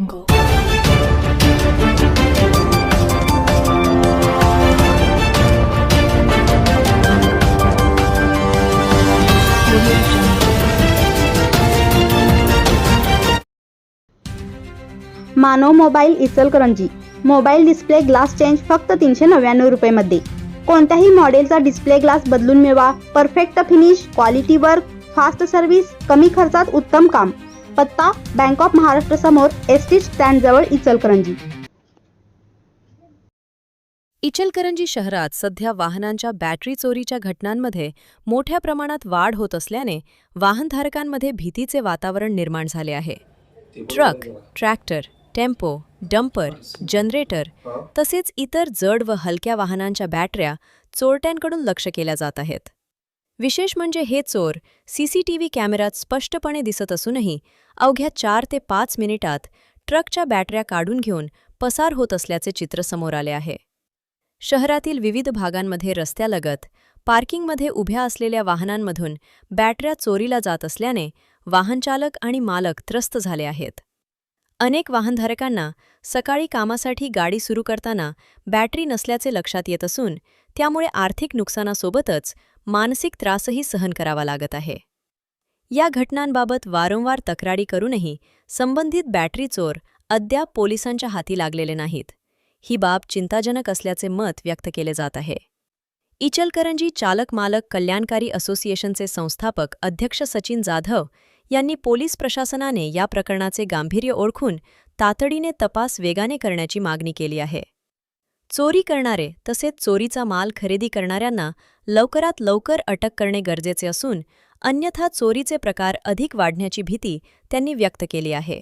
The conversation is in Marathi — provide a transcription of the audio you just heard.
Manav mobile Ichalkaranji. Mobile display glass change फक्त तीनशे नव्याण्णव रुपयेमध्ये. कोणत्याही मॉडेलचा डिस्प्ले ग्लास बदलून मिळवा. Perfect finish quality work fast service कमी खर्चात उत्तम काम. पत्ता बँक ऑफ महाराष्ट्र समोर एस टी स्टँड जवळ इचलकरंजी. इचलकरंजी शहरात सध्या वाहनांच्या बॅटरी चोरीच्या घटनांमध्ये मोठ्या प्रमाणात वाढ होत असल्याने वाहनधारकांमध्ये भीतीचे वातावरण निर्माण झाले आहे. Truck tractor tempo dumper generator तसेच इतर जड व हलक्या वाहनांच्या बॅटऱ्या चोरट्यांकडून लक्ष केल्या जात आहेत. विशेष म्हणजे हे चोर सीसीटीव्ही कॅमेऱ्यात स्पष्टपणे दिसत असूनही अवघ्या चार ते पाच मिनिटात ट्रकच्या बॅटऱ्या काढून घेऊन पसार होत असल्याचे चित्र समोर आले आहे. शहरातील विविध भागांमध्ये रस्त्यालगत पार्किंगमध्ये उभ्या असलेल्या वाहनांमधून बॅटऱ्या चोरीला जात असल्याने वाहनचालक आणि मालक त्रस्त झाले आहेत. अनेक वाहनधारकांना सकाळी कामासाठी गाडी सुरू करताना बॅटरी नसल्याचे लक्षात येत असून त्यामुळे आर्थिक नुकसानासोबतच मानसिक त्रासही सहन करावा लागत आहे. या घटनांबाबत वारंवार तक्रारी करूनही संबंधित बॅटरी चोर अद्याप पोलिसांच्या हाती लागलेले नाहीत. ही बाब चिंताजनक असल्याचे मत व्यक्त केले जात आहे. इचलकरंजी चालक मालक कल्याणकारी असोसिएशनचे संस्थापक अध्यक्ष सचिन जाधव यांनी पोलीस प्रशासनाने या प्रकरणाचे गांभीर्य ओळखून तातडीने तपास वेगाने करण्याची मागणी केली आहे. चोरी करणारे तसेच चोरीचा माल खरेदी करणाऱ्यांना लवकरात लवकर अटक करणे गरजेचे असून अन्यथा चोरीचे प्रकार अधिक वाढण्याची भीती त्यांनी व्यक्त केली आहे.